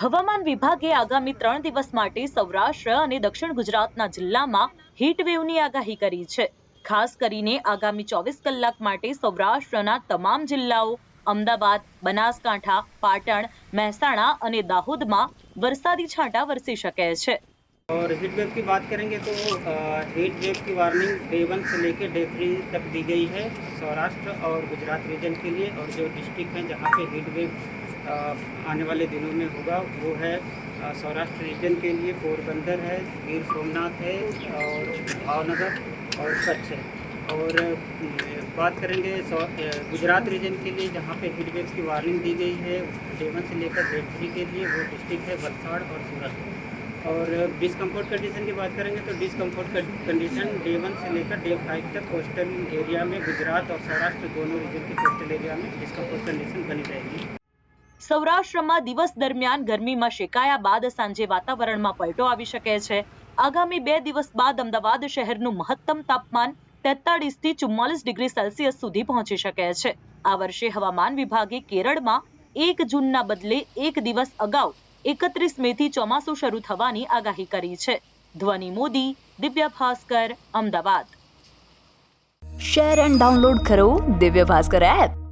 હવામાન વિભાગે આગામી ત્રણ દિવસ માટે સૌરાષ્ટ્ર અને દક્ષિણ ગુજરાતના જિલ્લામાં હીટવેવની આગાહી કરી છે ખાસ કરીને આગામી ચોવીસ કલાક માટે સૌરાષ્ટ્રના તમામ જિલ્લાઓ અમદાવાદ બનાસકાંઠા પાટણ મહેસાણા અને દાહોદમાં વરસાદી છાંટા વરસી શકે છે और हीट वेव की बात करेंगे तो हीट वेव की वार्निंग डे वन से लेकर डे थ्री तक दी गई है सौराष्ट्र और गुजरात रीजन के लिए और जो डिस्ट्रिक्ट हैं जहाँ पे हीट वेव आने वाले दिनों में होगा वो है सौराष्ट्र रीजन के लिए पोरबंदर है गिर सोमनाथ है और भावनगर और कच्छ है और बात करेंगे गुजरात रीजन के लिए जहाँ पे हीटवेव्स की वार्निंग दी गई है डेवन से लेकर डेट थ्री के लिए वो डिस्ट्रिक्ट है वलसाड़ और सूरत और डिसकम्फर्ट कंडीशन की बात करेंगे तो डिसकम्फर्ट कंडीशन डे वन से लेकर डे फाइव तक कोस्टल एरिया में गुजरात और सौराष्ट्र दोनों रीजन के कोस्टल एरिया में डिसकम्फर्ट कंडीशन સૌરાષ્ટ્રમાં દિવસ દરમિયાન ગરમીમાં શેકાયા બાદ સાંજે વાતાવરણમાં પલટો આવી શકે છે આગામી બે દિવસ બાદ અમદાવાદ શહેરનું મહત્તમ તાપમાન તેતાળીસ થી ચુમ્માલીસ ડિગ્રી સેલ્સિયસ સુધી પહોંચી શકે છે આ વર્ષે હવામાન વિભાગે કેરળમાં એક જૂનના બદલે એક દિવસ અગાઉ એકત્રીસ મે થી ચોમાસું શરૂ થવાની આગાહી કરી છે Dhvani Modi Divya Bhaskar Ahmedabad share and download કરો દિવ્ય ભાસ્કર એપ